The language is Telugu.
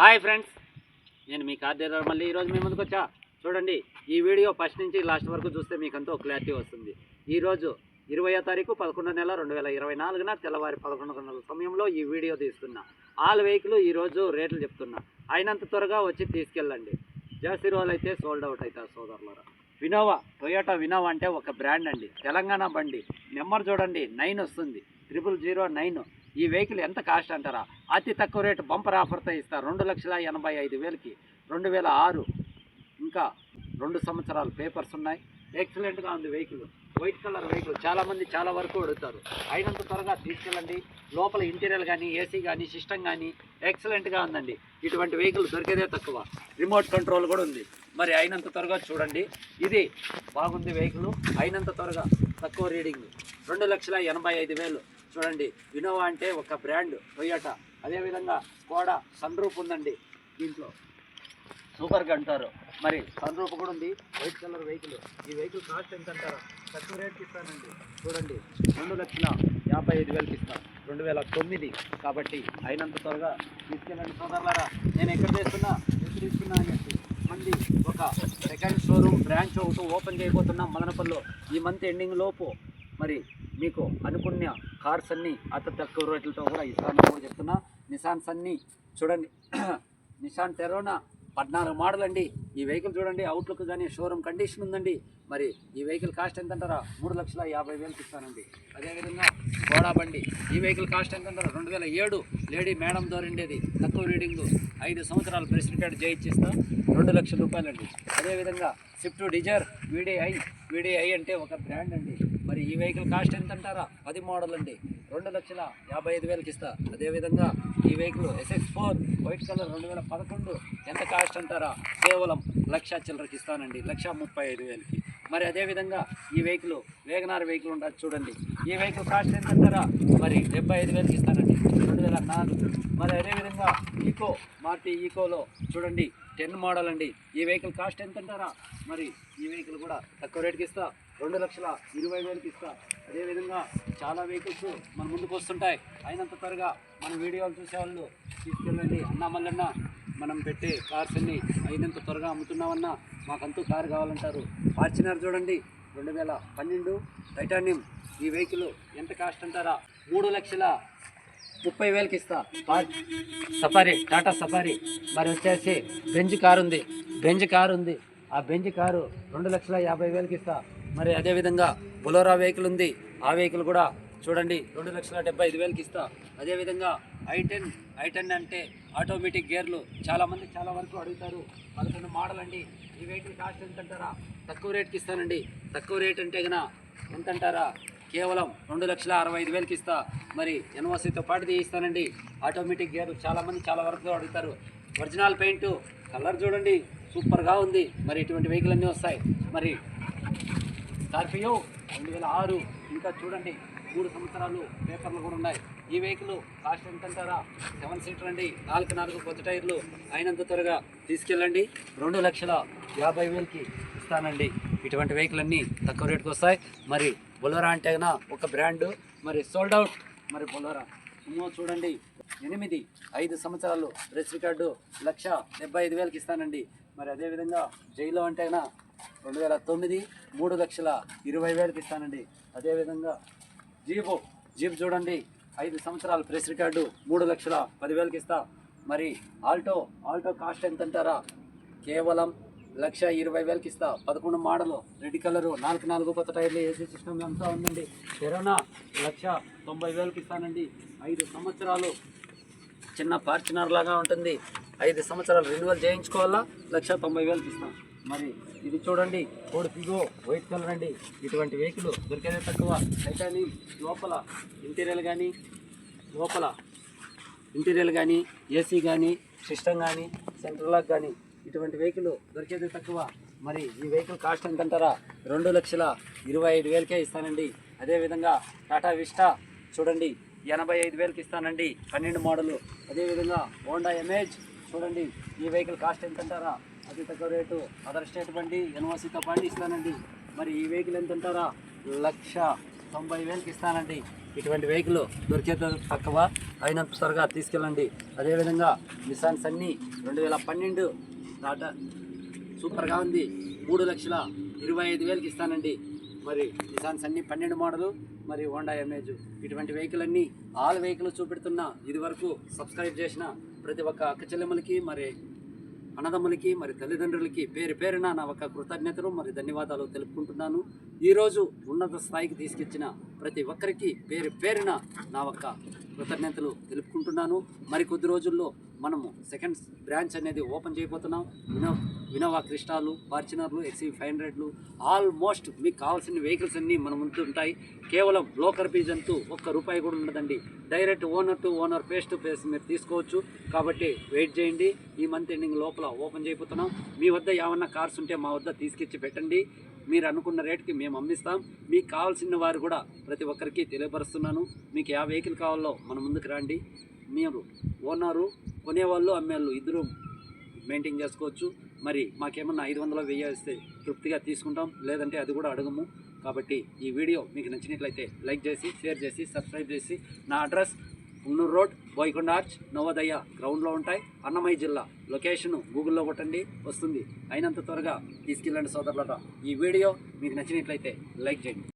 హాయ్ ఫ్రెండ్స్ నేను మీ కార్ మళ్ళీ ఈరోజు మీ ముందుకు వచ్చా? చూడండి ఈ వీడియో ఫస్ట్ నుంచి లాస్ట్ వరకు చూస్తే మీకు అంతా క్లారిటీ వస్తుంది. ఈరోజు ఇరవయో తారీఖు పదకొండో నెల రెండు వేల ఇరవై నాలుగున తెల్లవారి పదకొండు గంటల సమయంలో ఈ వీడియో తీస్తున్నా ఆల్ వెహికల్ ఈరోజు రేట్లు చెప్తున్నా. అయినంత త్వరగా వచ్చి తీసుకెళ్ళండి. జర్సీ రోజులు అయితే సోల్డ్ అవుట్ అవుతారు సోదరులరా. వినోవా టొయోటా వినోవా అంటే ఒక బ్రాండ్ అండి. తెలంగాణ బండి. నెంబర్ చూడండి నైన్ వస్తుంది. ట్రిపుల్ జీరో నైన్ ఈ వెహికల్ ఎంత కాస్ట్ అంటారా? అతి తక్కువ రేటు బంపర్ ఆఫర్తో ఇస్తారు రెండు లక్షల ఎనభై ఐదు వేలకి. రెండు వేల ఆరు ఇంకా రెండు సంవత్సరాలు పేపర్స్ ఉన్నాయి. ఎక్సలెంట్గా ఉంది వెహికల్. White colour vehicle. చాలామంది చాలా వరకు అడుగుతారు. అయినంత త్వరగా తీసుకెళ్ళండి. లోపల ఇంటీరియర్ కానీ ఏసీ కానీ సిస్టమ్ కానీ ఎక్సలెంట్గా ఉందండి. ఇటువంటి వెహికల్ దొరికేదే తక్కువ. రిమోట్ కంట్రోల్ కూడా ఉంది. మరి అయినంత త్వరగా చూడండి. ఇది బాగుంది వెహికల్. అయినంత త్వరగా తక్కువ రీడింగ్. రెండు లక్షల ఎనభై ఐదు వేలు. చూడండి ఇనోవా అంటే ఒక బ్రాండ్ టొయోటా. అదేవిధంగా కోడా సన్ రూప్ ఉందండి దీంట్లో. సూపర్గా అంటారు. మరి సన్ రూప్ కూడా ఉంది వైట్ కలర్ వెహికల్. ఈ వెహికల్ కాస్ట్ ఎంత అంటారా? తక్కువ రేట్కి ఇస్తానండి. చూడండి రెండు లక్షల యాభై ఐదు వేలకి ఇస్తాను రెండు వేల తొమ్మిది కాబట్టి అయినంత త్వరగా తీసుకెళ్ళండి. సోదరులారా నేను ఎక్కడ చేస్తున్నా? ఎక్కడ తీసుకున్నా అని చెప్పి. మంది ఒక సెకండ్ షోరూమ్ బ్రాంచ్ ఒకటి ఓపెన్ చేయబోతున్నాం మదనపల్లిలో. ఈ మంత్ ఎండింగ్ లోపు మరి మీకు అనుకున్న కార్స్ అన్నీ అతి తక్కువ రేట్లతో కూడా ఇస్తానని కూడా చెప్తున్నా. నిసాన్స్ అన్నీ చూడండి. నిసాన్ టెరోనా పద్నాలుగు మోడల్ అండి. ఈ వెహికల్ చూడండి అవుట్లుక్ కానీ షోరూమ్ కండిషన్ ఉందండి. మరి ఈ వెహికల్ కాస్ట్ ఎంత అంటారా మూడు లక్షల యాభై వేలకు ఇస్తానండి. అదేవిధంగా గోడా బండి. ఈ వెహికల్ కాస్ట్ ఎంత అంటారా రెండు వేల ఏడు లేడీ మేడం దోరిండేది తక్కువ రీడింగ్ ఐదు సంవత్సరాలు ప్రెసిడెంట్ జయించిస్తా రెండు లక్షల రూపాయలండి. అదేవిధంగా స్విఫ్ట్ డిజైర్ వీడిఐ వీడిఐ అంటే ఒక బ్రాండ్ అండి. మరి ఈ వెహికల్ కాస్ట్ ఎంత అంటారా పది మోడల్ అండి రెండు లక్షల యాభై ఐదు వేలకి ఇస్తా. అదేవిధంగా ఈ vehicle SX four white colour రెండు వేల పదకొండు. ఎంత కాస్ట్ అంటారా? కేవలం లక్ష చిల్లరకి ఇస్తానండి. లక్ష ముప్పై ఐదు వేలకి. మరి అదేవిధంగా ఈ వెహికల్ వేగనార్ వెహికల్ ఉంటుంది చూడండి. ఈ వెహికల్ కాస్ట్ ఎంత అంటారా మరి డెబ్బై ఐదు వేలకి ఇస్తానండి. వేల నాలుగు మరి అదేవిధంగా ఈకో మార్తి ఈకోలో చూడండి టెన్ మోడల్ అండి. ఈ వెహికల్ కాస్ట్ ఎంత అంటారా మరి ఈ వెహికల్ కూడా తక్కువ రేటుకి ఇస్తా. రెండు లక్షల ఇరవై వేలకి ఇస్తా. అదేవిధంగా చాలా వెహికల్స్ మన ముందుకు వస్తుంటాయి. అయినంత త్వరగా మన వీడియోలు చూసేవాళ్ళు తీసుకెళ్ళండి. అన్నా మల్లన్న మనం పెట్టే కార్స్ అన్ని అయినంత త్వరగా అమ్ముతున్నామన్నా మాకంతూ కారు కావాలంటారు. ఫార్చునర్ చూడండి రెండు వేల పన్నెండు టైటానియం. ఈ వెహికల్ ఎంత కాస్ట్ అంటారా? మూడు లక్షల ముప్పై వేలకి ఇస్తా సఫారీ టాటా సఫారీ. మరి వచ్చేసి బెంజ్ కారు ఉంది బెంజ్ కారు ఉంది ఆ బెంజ్ కారు రెండు లక్షల యాభై వేలకి ఇస్తా మరి అదేవిధంగా బొలోరా వెహికల్ ఉంది. ఆ వెహికల్ కూడా చూడండి రెండు లక్షల డెబ్బై ఐదు వేలకి ఇస్తా అదేవిధంగా ఐ టెన్ ఐ టెన్ అంటే ఆటోమేటిక్ గేర్లు. చాలామంది చాలా వరకు అడుగుతారు పదకొండు మోడల్ అండి ఈ వెహికల్ కాస్ట్ ఎంత అంటారా తక్కువ రేట్కి ఇస్తానండి తక్కువ రేట్ అంటే గన ఎంత అంటారా కేవలం రెండు లక్షల అరవై ఐదు వేలకి ఇస్తా. మరి ఎన్ఓసీతో పాటు తీయిస్తానండి. ఆటోమేటిక్ గేర్ చాలామంది చాలా వరకు అడుగుతారు. ఒరిజినల్ పెయింట్ కలర్ చూడండి. సూపర్గా ఉంది. మరి ఇటువంటి వెహికల్ అన్నీ వస్తాయి. మరి స్కార్పియో రెండు వేల ఆరు ఇంకా చూడండి. మూడు సంవత్సరాలు పేపర్లు కూడా ఉన్నాయి. ఈ వెహికల్ కాస్ట్ ఎంత అంటారా సెవెన్ సీటర్ అండి. నాలుగు నాలుగు కొత్త టైర్లు అయినంత త్వరగా తీసుకెళ్ళండి. రెండు లక్షల యాభై వేలకి ఇస్తానండి. ఇటువంటి వెహికల్ అన్నీ తక్కువ రేటుకి వస్తాయి. మరి బొలోరా అంటే ఒక బ్రాండ్. మరి సోల్డ్ అవుట్ మరి బొలోరా. సుమో చూడండి. ఎనిమిది ఐదు సంవత్సరాలు ప్రెస్ రికార్డు లక్ష డెబ్బై ఐదు వేలకి ఇస్తానండి. మరి అదేవిధంగా జైలో అంటే రెండు వేల తొమ్మిది మూడు లక్షల ఇరవై వేలకి ఇస్తానండి. అదేవిధంగా జీపు జీప్ చూడండి. ఐదు సంవత్సరాలు ప్రెస్ రికార్డు మూడు లక్షల పదివేలకి ఇస్తా. మరి ఆల్టో ఆల్టో కాస్ట్ ఎంత అంటారా కేవలం లక్ష ఇరవై వేలకి ఇస్తా పదకొండు మోడలు రెడ్ కలరు నాలుగు నాలుగు కొత్త టైర్లు ఏసీ సిస్టమ్ అంతా ఉందండి. కరోనా లక్ష తొంభై వేలకి ఇస్తానండి ఐదు సంవత్సరాలు చిన్న ఫార్చునర్ లాగా ఉంటుంది. ఐదు సంవత్సరాలు రెన్యువల్ చేయించుకోవాలా? లక్ష తొంభై వేలకి ఇస్తాం మరి ఇది చూడండి కోడి పిగో వైట్ కలర్ అండి. ఇటువంటి వెహికల్ దొరికేదే తక్కువ. టైటానియం లోపల ఇంటీరియర్ కానీ లోపల ఇంటీరియర్ కానీ ఏసీ కానీ సిస్టమ్ కానీ సెంట్రల్ లాక్ కానీ ఇటువంటి వెహికల్ దొరికేది తక్కువ. మరి ఈ వెహికల్ కాస్ట్ ఎంత అంటారా రెండు లక్షల ఇరవై ఐదు వేలకే ఇస్తానండి. అదేవిధంగా టాటా విస్టా చూడండి ఎనభై ఐదు వేలకి ఇస్తానండి. పన్నెండు మోడలు. అదేవిధంగా హోండా ఎమేజ్ చూడండి ఈ వెహికల్ కాస్ట్ ఎంత అంటారా అతి తక్కువ రేటు. అదర్ స్టేట్ బండి ఎన్ఓసితో పాటు ఇస్తానండి. మరి ఈ వెహికల్ ఎంత అంటారా లక్ష తొంభై వేలకి ఇస్తానండి. ఇటువంటి వెహికల్ దొరికేది తక్కువ. అయినంత త్వరగా తీసుకెళ్ళండి. అదేవిధంగా నిసాన్స్ అన్నీ రెండు వేల పన్నెండు టాటా సూపర్గా ఉంది. మూడు లక్షల ఇరవై ఐదు వేలకి ఇస్తానండి. మరి నిసాన్స్ అన్ని పన్నెండు మోడలు మరి హోండా ఎంఏజ్ ఇటువంటి వెహికల్ అన్నీ ఆల్ వెహికల్ చూపెడుతున్న ఇదివరకు సబ్స్క్రైబ్ చేసిన ప్రతి ఒక్క అక్క చెల్లెమ్మలకి మరి అన్నదమ్ములకి మరి తల్లిదండ్రులకి పేరు పేరున నా ఒక కృతజ్ఞతలు మరి ధన్యవాదాలు తెలుపుకుంటున్నాను. ఈరోజు ఉన్నత స్థాయికి తీసుకొచ్చిన ప్రతి ఒక్కరికి పేరు పేరున నా ఒక్క కృతజ్ఞతలు తెలుపుకుంటున్నాను. మరి కొద్ది రోజుల్లో మనము సెకండ్ బ్రాంచ్ అనేది ఓపెన్ చేయబోతున్నాం. వినో వినోవా క్రిస్టాలు ఫార్చునర్లు ఎక్సీ ఫైవ్ హండ్రెడ్లు ఆల్మోస్ట్ మీకు కావాల్సిన వెహికల్స్ అన్నీ మన ముందు ఉంటాయి. కేవలం బ్లోకర్ ఫీజ్ అంటూ ఒక్క రూపాయి కూడా ఉండదండి. Direct owner to owner face to face మీరు తీసుకోవచ్చు. కాబట్టి వెయిట్ చేయండి. ఈ మంత్ ఎండింగ్ లోపల ఓపెన్ చేయబోతున్నాం. మీ వద్ద ఏమన్నా కార్స్ ఉంటే మా వద్ద తీసుకొచ్చి పెట్టండి. మీరు అనుకున్న రేటుకి మేము అమ్మిస్తాం. మీకు కావాల్సిన వారు కూడా ప్రతి ఒక్కరికి తెలియపరుస్తున్నాను. మీకు ఏ వెహికల్ కావాలో మన ముందుకు రండి. మీరు ఓనరు కొనేవాళ్ళు అమ్మేవాళ్ళు ఇద్దరు మెయింటైన్ చేసుకోవచ్చు. మరి మాకేమన్నా ఐదు వందలు వెయ్యి ఇస్తే తృప్తిగా తీసుకుంటాం. లేదంటే అది కూడా అడగము. కాబట్టి ఈ వీడియో మీకు నచ్చినట్లయితే లైక్ చేసి షేర్ చేసి సబ్స్క్రైబ్ చేసి నా అడ్రస్ ఉన్నూరు రోడ్ బోయకొండ ఆర్చ్ నవోదయ గ్రౌండ్లో ఉంటాయి. అన్నమయ్య జిల్లా లొకేషన్ గూగుల్లో కొట్టండి వస్తుంది. అయినంత త్వరగా తీసుకెళ్ళండి సోదరులట ఈ వీడియో మీకు నచ్చినట్లయితే లైక్ చేయండి.